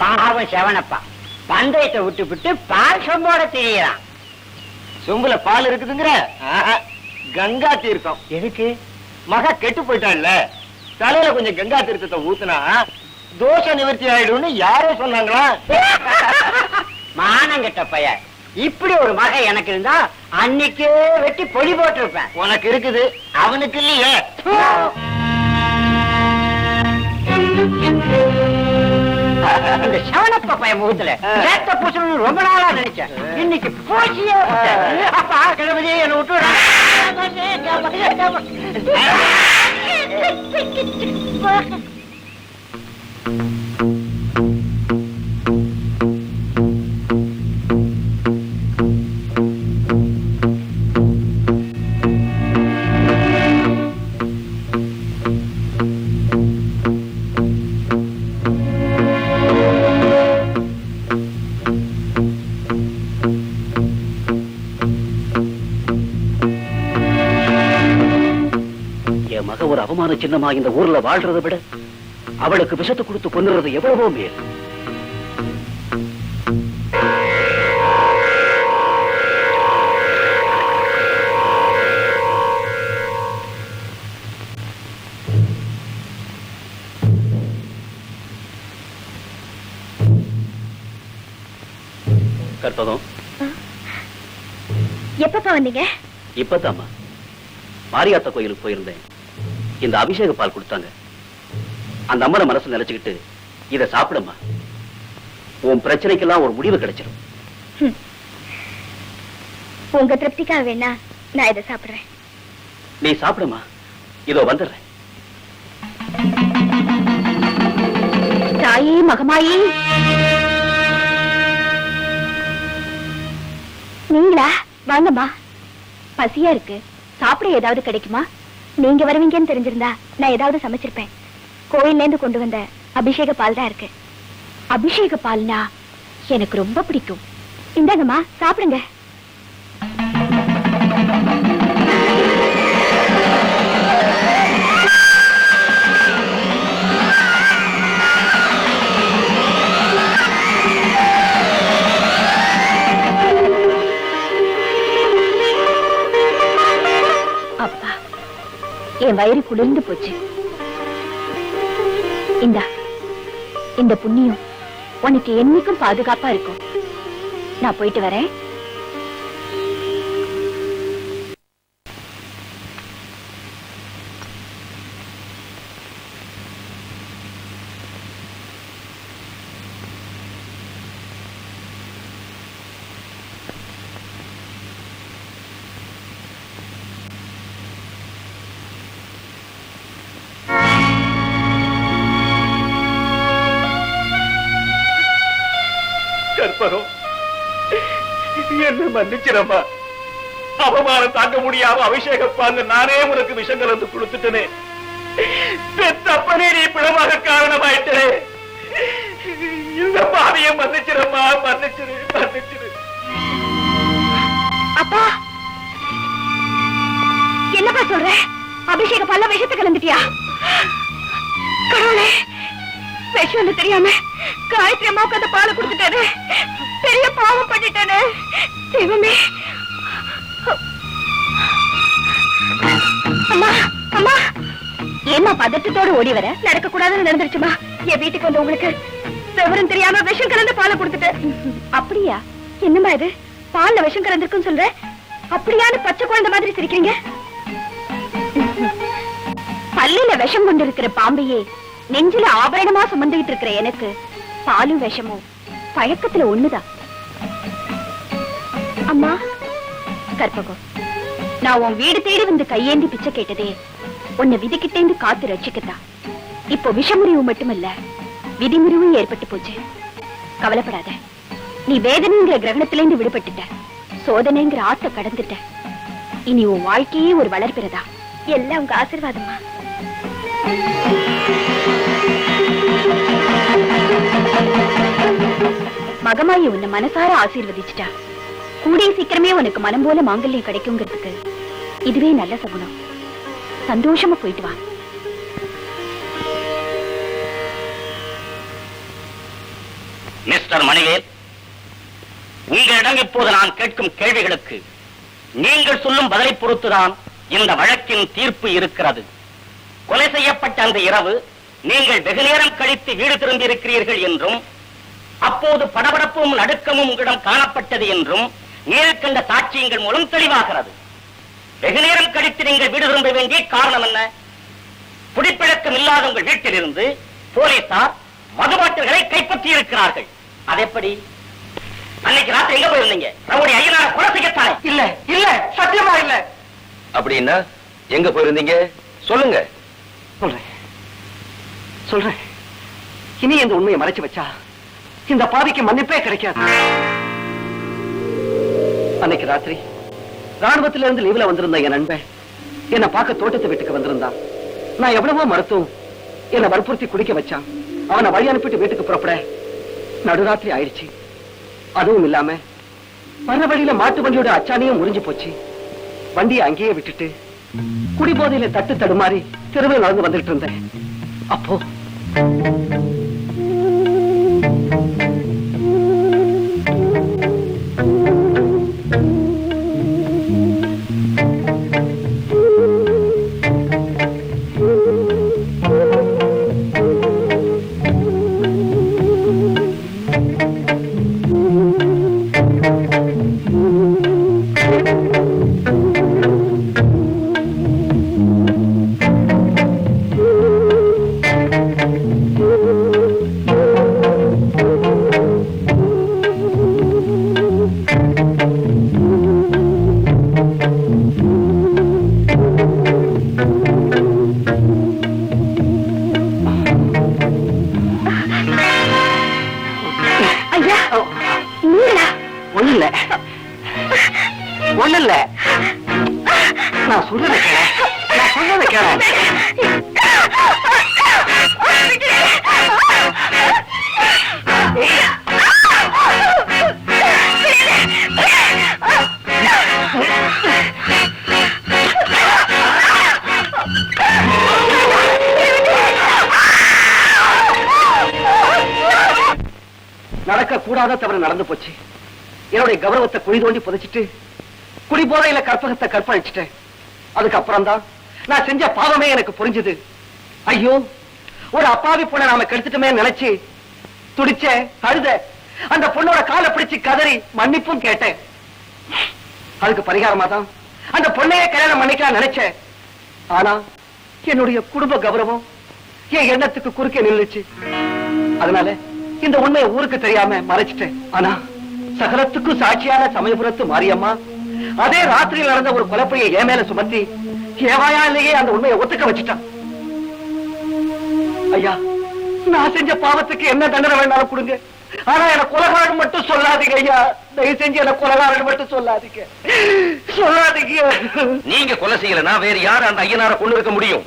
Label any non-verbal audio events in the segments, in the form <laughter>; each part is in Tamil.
பாவம் செவனப்பா. பந்தயத்தை விட்டு விட்டு பால் சொம்போட திரியறான். சொம்புல பால் இருக்குதுங்கிற? கங்கா தீர்த்தம். எதுக்கு? மக கெட்டு போயிட்டான்ல. தலையில கொஞ்சம் கங்கா தீர்த்தத்தை ஊத்துனா தோஷ நிவர்த்தி ஆயிடும்னு யாரோ சொன்னாங்களா? மானங்கெட்ட பையன் இப்படி ஒரு மகன் எனக்கு இருந்தா அன்னைக்கே வெட்டி பொடி போட்டிருப்பேன். உனக்கு இருக்குது அவனுக்கு இல்லையே. இந்த செவனப்ப பையன் முகத்துல சேத்த பூசணும்னு ரொம்ப நாளா நினைச்சேன். இன்னைக்கு பூசியே. அப்பா கிழமையே என்னை விட்டு மக ஒரு அவமான சின்னமா இந்த ஊர்ல வாழ்றதை விட அவளுக்கு விஷத்தை கொடுத்து கொன்னுறது எவ்வளவோ மேல். கற்பகம் எப்பப்பா வந்தீங்க? இப்பதாம்மா. மாரியாத்தா கோயிலுக்கு போயிருந்தேன். இந்த அபிஷேக பால் கொடுத்தாங்க. அந்த அம்மனை மனசு நினைச்சுக்கிட்டு இத சாப்பிடம்மா. உன் பிரச்சனைக்கெல்லாம் ஒரு முடிவு கிடைச்சிடும் உங்க திருப்திக்காக வேணா நான் இதை சாப்பிடுறேன். நீ சாப்பிடுமா இதோ வந்துடுறேன். தாயி மகமாயி. நீங்களா? வாங்கம்மா. பசியா இருக்கு. சாப்பிட ஏதாவது கிடைக்குமா? நீங்க வருவீங்கன்னு தெரிஞ்சிருந்தா நான் ஏதாவது சமைச்சிருப்பேன். கோயில்ல இருந்து கொண்டு வந்த அபிஷேக பால் தான் இருக்கு. அபிஷேக பால்னா எனக்கு ரொம்ப பிடிக்கும். இந்தாங்கம்மா சாப்பிடுங்க. என் வயிறு குளிர்ந்து போச்சு. இந்தா இந்த புண்ணியம் உனக்கு என்னைக்கும் பாதுகாப்பா இருக்கும். நான் போயிட்டு வரேன். மன்னிச்சிடமா அவமானம் தாங்க முடியாம அபிஷேக பால் நானே உனக்கு விஷம் கலந்து கொடுத்துட்டனே. பெத்தப்பனே நீ பிளவாக காரணமாயிட்டே. இந்த பாவியை மன்னிச்சிடமா மன்னிச்சிரு மன்னிச்சிரு அப்பா! என்னப்பா சொல்ற? அபிஷேக பல்ல விஷத்தை கலந்துட்டியா? கடவுளே விஷம்னு தெரியாம காயத்ரி அம்மாவுக்கு அந்த பாலை கொடுத்துட்டாரு பெரிய பாவம் பண்ணிட்டேனே. தெய்வமே. அம்மா அம்மா. ஏமா பதட்டத்தோடு ஓடி வர? நடக்க கூடாதுன்னு நடந்துருச்சுமா? என் வீட்டுக்கு வந்து உங்களுக்கு விவரம் தெரியாம விஷம் கலந்து பாலை கொடுத்துட்டேன். அப்படியா? என்னமா இது? பால்ல விஷம் கலந்துருக்குன்னு சொல்ற? அப்படியான பச்சை குழந்தை மாதிரி சிரிக்கிறீங்க. பல்லில விஷம் கொண்டு இருக்கிற பாம்பையே நெஞ்சில ஆபரணமா சுமந்துகிட்டு இருக்கிற எனக்கு பாலும் விஷமும். பழக்கத்துல ஒண்ணுதான். அம்மா. கற்பகம் நான் உன் வீடு தேடி வந்து கையேந்தி பிச்சை கேட்டதே உன்னை விதிக்கிட்டேந்து காத்து ரட்சிக்கத்தான் இப்போ விஷமுறிவு மட்டுமல்ல விதிமுறிவும் ஏற்பட்டு போச்சு. கவலைப்படாத நீ வேதனைங்கிற கிரகணத்திலேருந்து விடுபட்டுட்ட. சோதனைங்கிற ஆத்த கடந்துட்ட. இனி உன் வாழ்க்கையே ஒரு வளர்பிறதா? எல்லாம் உங்க ஆசீர்வாதமா மகமாயி உன்னை மனசார ஆசீர்வதிச்சிட்டா. கூடிய சீக்கிரமே உனக்கு மனம் போல மாங்கல்யம் கிடைக்குங்கிறதுக்கு இதுவே நல்ல சகுனம். சந்தோஷமா போயிட்டு வா. மிஸ்டர் மணிவேல் உங்களிடம் இப்போது நான் கேட்கும் கேள்விகளுக்கு நீங்கள் சொல்லும் பதிலை பொறுத்துதான் இந்த வழக்கின் தீர்ப்பு இருக்கிறது. கொலை செய்யப்பட்ட அந்த இரவு நீங்கள் வெகு நேரம் கழித்து வீடு திரும்பியிருக்கிறீர்கள் என்றும் அப்போது படபடப்பும் நடுக்கமும் உங்களிடம் காணப்பட்டது என்றும் நேரில் கண்ட சாட்சியங்கள் மூலம் தெளிவாகிறது. வெகு நேரம் கழித்து நீங்கள் வீடு திரும்ப வேண்டிய காரணம் என்ன? குடிப்பழக்கம் இல்லாத உங்கள் வீட்டிலிருந்து போலீசார் மதுபாட்டில்களை கைப்பற்றி இருக்கிறார்கள். அதெப்படி அன்னைக்கு ராத்திரி எங்க போயிருந்தீங்க? ரவுடி ஐயனார கொலை செய்யத்தானே? இல்ல இல்ல சத்தியமா இல்ல. அப்படின்னா எங்க போயிருந்தீங்க? சொல்லுங்க. சொல்றேன். சொல்றேன். இனி இந்த உண்மையை மறைச்சு வச்சா இந்த பாவிக்கு மன்னிப்பே கிடைக்காது. அன்னைக்கு ராத்திரி ராணுவத்தில இருந்து லீவ்ல வந்திருந்த என் நண்பன் என்னை பார்க்க தோட்டத்து வீட்டுக்கு வந்திருந்தான். நான் எவ்வளவோ மறுத்தும் என்னை வற்புறுத்தி குடிக்க வச்சான். அவனை வழி அனுப்பிட்டு வீட்டுக்கு புறப்பட நடுராத்திரி ஆயிடுச்சு. அதுவும் இல்லாம வர்ற வழியில மாட்டு வண்டியோட அச்சாணியும் முறிஞ்சு போச்சு. வண்டியை அங்கேயே விட்டுட்டு குடிபோதையில தட்டு தடுமாறி தெருவில் நடந்து வந்துட்டு இருந்தேன். அப்போ ஐயா நடக்க கூடாத தவறு நடந்து போச்சு. என்னுடைய கௌரவத்தை குழி தோண்டி புதைச்சிட்டு குடி போதையில கற்பகத்தை கற்பழிச்சிட்டேன். அதுக்கப்புறம் தான் நான் செஞ்ச பாவமே எனக்கு புரிஞ்சுது. ஐயோ ஒரு அப்பாவி பொண்ணை நாம கெடுத்துட்டுமே நினைச்சு துடிச்ச அழுத அந்த பொண்ணோட காலை பிடிச்சு கதறி மன்னிப்பும் கேட்டேன். அதுக்கு பரிகாரமா தான் அந்த பொண்ணையே கல்யாணம் பண்ணிக்கலாம் நினைச்சேன். ஆனா என்னுடைய குடும்ப கௌரவம் என் எண்ணத்துக்கு குறுக்கே நின்னுச்சு. அதனால இந்த உண்மையை ஊருக்கு தெரியாம மறைச்சிட்டேன். ஆனா சகலத்துக்கும் சாட்சியான சமயபுரத்து மாரியம்மா அதே ராத்திரியில் நடந்த ஒரு கொலைப்பையை என் மேல சுமத்தி ஏவாயாலேயே அந்த உண்மையை ஒத்துக்க வச்சுட்டான். ஐயா நான் செஞ்ச பாவத்துக்கு என்ன தண்டனை வேணாலும் கொடுங்க. ஆனா என்ன கொலகாரன் மட்டும் சொல்லாதீங்க ஐயா. தயவு செஞ்சு என்ன கொலகாரன் மட்டும் சொல்லாதீங்க. சொல்லாதீங்க. நீங்க கொலை செய்யலனா வேற யார் அந்த ஐயனார கொண்டு இருக்க முடியும்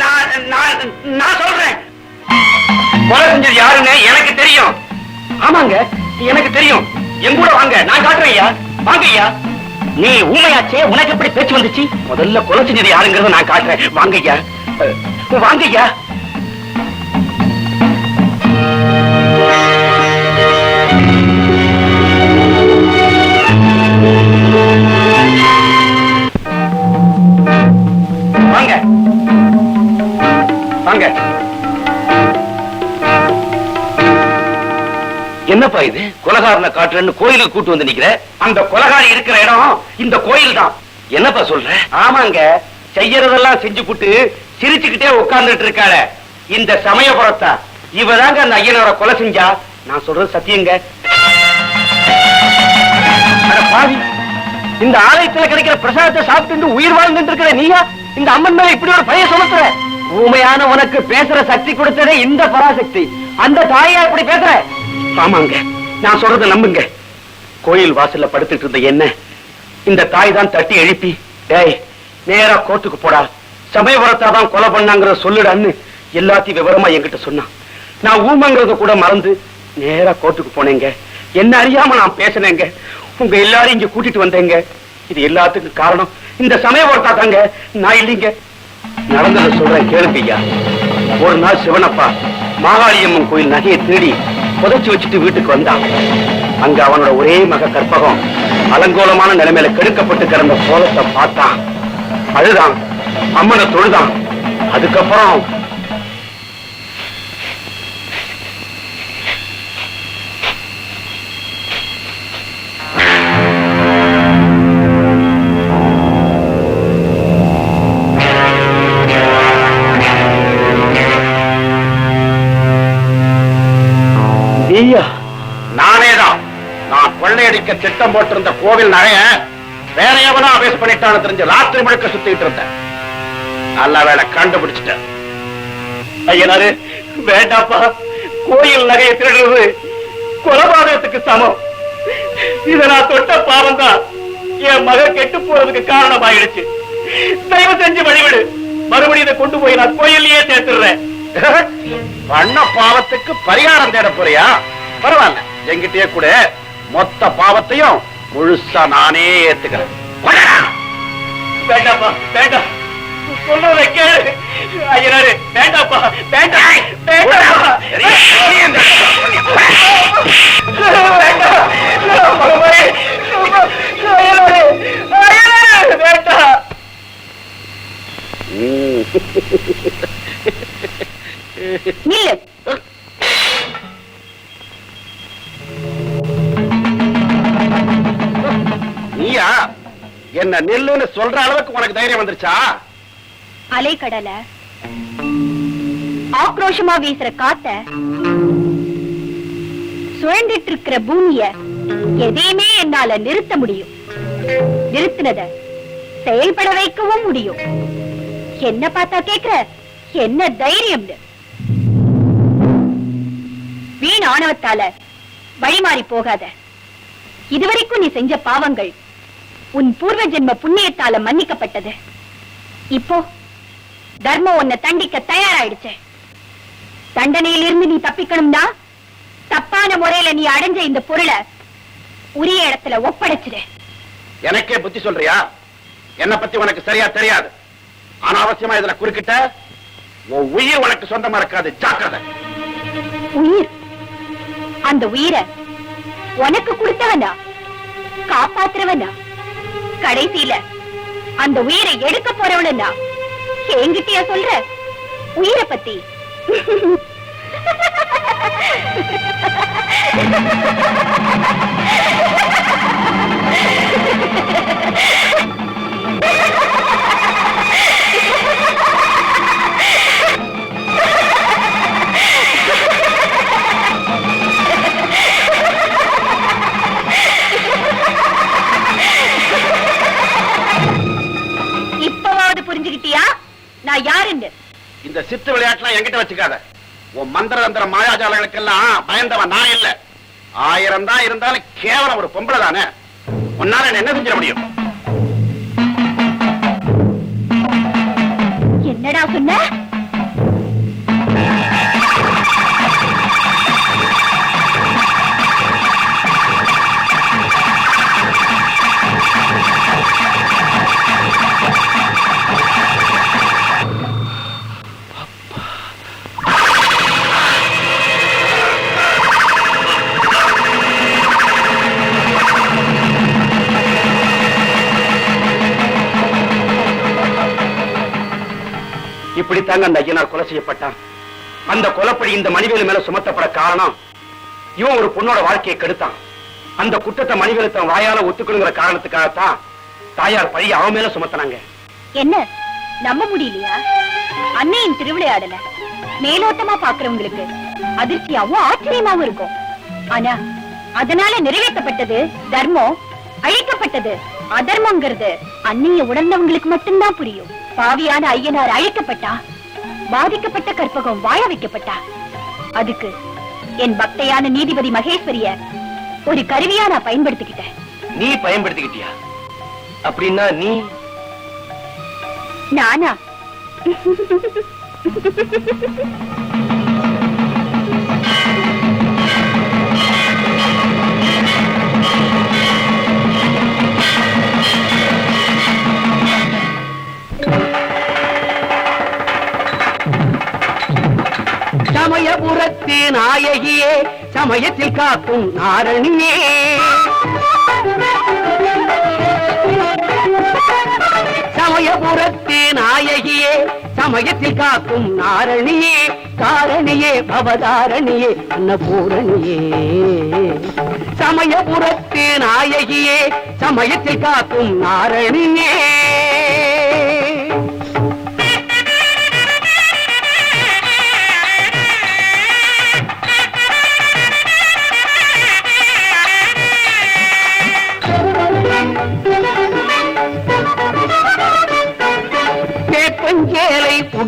நான் நான் சொல்றேன் கொலை செஞ்சது யாருன்னு எனக்கு தெரியும் ஆமாங்க எனக்கு தெரியும். என் கூட வாங்க நான் காட்டுறேன் ஐயா. வாங்க ஐயா. நீ ஊமையாச்சே உனக்கு எப்படி பேச்சு வந்துச்சு? முதல்ல கொலை செஞ்சது யாருங்கிறத நான் காட்டுறேன். வாங்க ஐயா. அஹ், வாங்க ஐயா வாங்க. வாங்க. என்னப்பா இது? கொலகாரனை காட்டுறேன்னு கோயிலுக்கு கூட்டு வந்து நிக்கிற? அந்த கொலகாரி இருக்கிற இடம் இந்த கோயில் தான் என்னப்பா சொல்ற? ஆமாங்க. செய்யறதெல்லாம் செஞ்சு சிரிச்சுக்கிட்டே உட்கார்ந்துட்டு இருக்காள. இந்த சமயபுரத்தா இவதாங்க அந்த ஐயனோட கொலை செஞ்சா? நான் சொல்றது சத்தியங்க. பாவி இந்த ஆலயத்துல கிடைக்கிற பிரசாதத்தை சாப்பிட்டு உயிர் வாழ்ந்துட்டு இருக்கிற நீயா? இந்த அம்மன் மேல இப்படி ஒரு பழைய சுமத்துற? ஊமையான உனக்கு பேசுற சக்தி கொடுத்ததே இந்த பராசக்தி. அந்த தாயா இப்படி பேசுற? ஆமாங்க நான் சொல்றத நம்புங்க. கோயில் வாசல்ல படுத்துட்டு இருந்த என்ன? இந்த தாய் தான் தட்டி எழுப்பி டேய் நேரா கோர்ட்டுக்கு போடா. சமயபுரத்தை தான் கொலை பண்ணாங்கிற சொல்லுடான்னு எல்லாத்தையும் விவரமா என்கிட்ட சொன்னான் நான் ஊமங்கிறத கூட மறந்து நேரா கோர்ட்டுக்கு போனேங்க. என்ன அறியாம நான் பேசினேங்க. உங்க எல்லாரும் இங்க கூட்டிட்டு வந்தேங்க. இது எல்லாத்துக்கும் காரணம். இந்த சமயபுரத்தா தாங்க. நான் இல்லைங்க. நடந்ததை சொல்றேன் கேளுப்பையா ஒரு நாள் சிவனப்பா மாகாளியம்மன் கோயில் நகையை தேடி புதைச்சி வச்சுட்டு வீட்டுக்கு வந்தான். அங்க அவனோட ஒரே மக கற்பகம் அலங்கோலமான நிலைமையில கெடுக்கப்பட்டு கிடந்த கோலத்தை பார்த்தான். அழுதான். அம்மனை தொழுதான். அதுக்கப்புறம் நானேதான். நான் கொள்ளையடிக்க திட்டம் போட்டிருந்த கோவில் நகைய வேற எவனா அபேஸ் பண்ணிட்டான்னு தெரிஞ்சு ராத்திரி முழுக்க சுத்திட்டு இருந்தேன். நல்ல வேலை கண்டுபிடிச்சிட்டேன். ஐயனாரு வேண்டாப்பா. கோயில் நகையை திருடுறது கொலபாதகத்துக்கு சமம். இத நான் தொட்ட பாவம் தான் என் மக கெட்டு போறதுக்கு காரணமாயிடுச்சு. தயவு செஞ்சு வழிவிடு. மறுபடியும் இதை கொண்டு போய் நான் கோயிலையே சேர்த்துடுறேன். பண்ண பாவத்துக்கு பரிகாரம் தேட போறியா? பரவாயில்ல. என்கிட்டயே கூட மொத்த பாவத்தையும் முழுசா நானே ஏத்துக்கிறேன். வேண்டாப்பா வேண்டாம். சொல்றத கேளு. ஐயனாரு வேண்டாப்பா வேண்டாம் நில்லு. நீயா? என்ன நெல்லுன்னு சொல்ற அளவுக்கு உனக்கு தைரியம் வந்துருச்சா? அலைக்கடல ஆக்ரோஷமா வீசுற காத்த சுழண்டிட்டு இருக்கிற பூமிய எதையுமே என்னால நிறுத்த முடியும். நிறுத்தினத செயல்பட வைக்கவும் முடியும். என்ன பார்த்தா கேக்குற? என்ன தைரியம்னு. வீண் ஆணவத்தால வழிமாறி போகாத. இதுவரைக்கும் நீ செஞ்ச பாவங்கள் உன் பூர்வ ஜென்ம புண்ணியத்தால மன்னிக்கப்பட்டது. இப்போ தர்மம் உன்னை தண்டிக்க தயாராயிடுச்சு. தண்டனையிலிருந்து நீ தப்பிக்கணும்னா தப்பான முறையில நீ அடைஞ்ச இந்த பொருளை உரிய இடத்துல ஒப்படைச்சிடு. எனக்கே புத்தி சொல்றியா? என்ன பத்தி உனக்கு சரியா தெரியாது. அனாவசியமா இதுல குறுக்கிட்ட உன் உயிர் உனக்கு சொந்தமா இருக்காது. ஜாக்கிரதை. உயிர்? அந்த உயிரை உனக்கு கொடுத்தவனா? காப்பாத்துறவனா? கடைசியில அந்த உயிரை எடுக்க போறவனா என்கிட்டயா சொல்ற? உயிரை பத்தி. <laughs> சித்து விளையாட்டுலாம் என்கிட்ட வச்சுக்காத. உன் மந்திர தந்திர மாயாஜாலங்களுக்கெல்லாம் பயந்தவன் நான் இல்ல. ஆயிரம் தான் இருந்தாலும் கேவலம் ஒரு பொம்பளை தானே. உன்னால என்ன செஞ்சிட முடியும்? என்னடா சொன்ன? தாங்க அந்த ஐயனார் கொலை செய்யப்பட்டான். அந்த கொலைப்படி இந்த மணிவேலு மேல சுமத்தப்பட காரணம் இவன் ஒரு பொண்ணோட வாழ்க்கையை கெடுத்தான். அந்த குற்றத்தை மணிவேலு தன் வாயால ஒத்துக்கணுங்கிற காரணத்துக்காகத்தான் தாயார் பழி அவன் மேல சுமத்தினாங்க. என்ன? நம்ப முடியலையா? அன்னையின் திருவிளையாடல மேலோட்டமா பாக்குறவங்களுக்கு அதிர்ச்சியாவும் ஆச்சரியமாவும் இருக்கும். ஆனா அதனால நிறைவேற்றப்பட்டது தர்மம் அழிக்கப்பட்டது அதர்மங்கிறது அன்னைய உணர்ந்தவங்களுக்கு மட்டும்தான் புரியும். பாவியான ஐயனார் அழைக்கப்பட்டா பாதிக்கப்பட்ட கற்பகம் வாழ வைக்கப்பட்டா? அதுக்கு என் பக்தையான நீதிபதி மகேஸ்வரிய ஒரு கருவியா நான் பயன்படுத்திக்கிட்டேன். நீ பயன்படுத்திக்கிட்டியா? அப்படின்னா நீ? நானா? நாயகியே சமயத்தில் காக்கும் நாரணியே சமயபுரத்து நாயகியே சமயத்தில் காக்கும் நாரணியே காரணியே பவதாரணியே அன்னபூரணியே. சமயபுரத்து நாயகியே சமயத்தில் காக்கும் நாரணியே.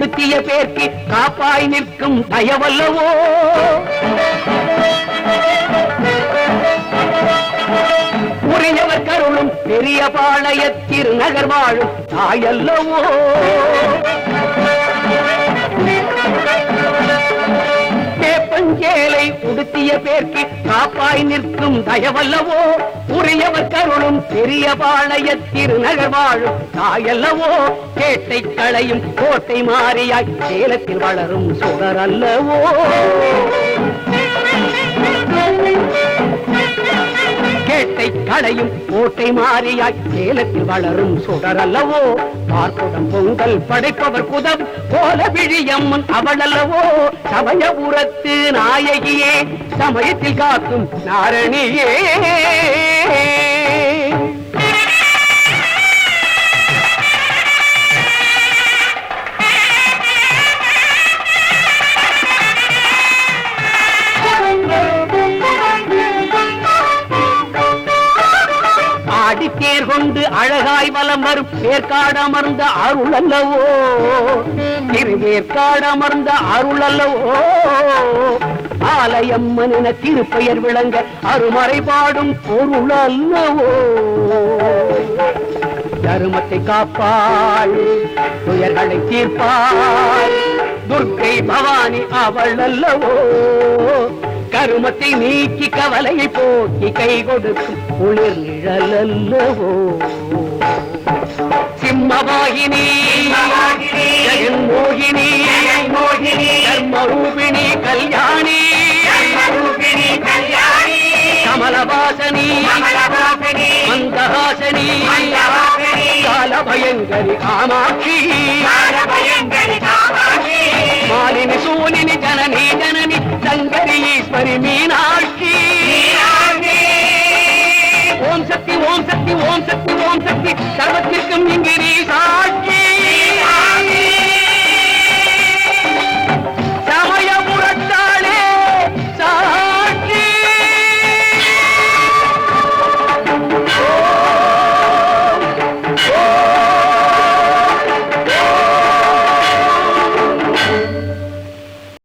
வேப்பஞ்சேலை பேர்க்கு காப்பாய் நிற்கும் பயவல்லவோ? உரியவர் கருளும் பெரிய பாளைய திருநகர் வாழும் தாயல்லவோ? உடுத்திய பேர்க்கு காப்பாய் நிற்கும் தயவல்லவோ? உரியவர் கருளும் பெரிய பாளைய திருநகர் வாழும் தாயல்லவோ? கேட்டை களையும் கோட்டை மாறியாய் சேலத்தில் வளரும் சுடர் அல்லவோ வேட்டை களையும் கோட்டை மாறியாய் சேலத்தில் வளரும் சுடர் அல்லவோ பார்க்குடம் பொங்கல் படைப்பவர் புதம் கோல விழியம்மன் அவள் அல்லவோ சமயபுரத்து நாயகியே சமயத்தில் காக்கும் நாரணியே. கொண்டு அழகாய் வலம் வரும் ஏற்காடமர்ந்த அருள் அல்லவோ? திரு ஏற்காடமர்ந்த அருள் அல்லவோ? ஆலயம்மன் என திருப்பெயர் விளங்க அருமறை பாடும் பொருள் அல்லவோ? தருமத்தை காப்பாள் துயர்களை தீர்ப்பாள் துர்க்கை பவானி அவள் அல்லவோ? கருமத்தை நீக்கி கவலையை போக்கி கை கொடுக்கும் குளிர் நிழல் அல்லவோ சிம்மவாகினி ஜெகன்மோகினி தர்மரூபிணி கல்யாணி கமலவாசனி மந்தஹாசனி காலபயங்கரி காமாட்சி மாலினி சூலினி ஜனனி ஜனனி சங்கரி ஈஸ்வரி மீனாட்சி. ஓம் சக்தி ஓம் சக்தி ஓம் சக்தி ஓம் சக்தி. சர்வத்திற்கும் இங்கிரி சாட்சி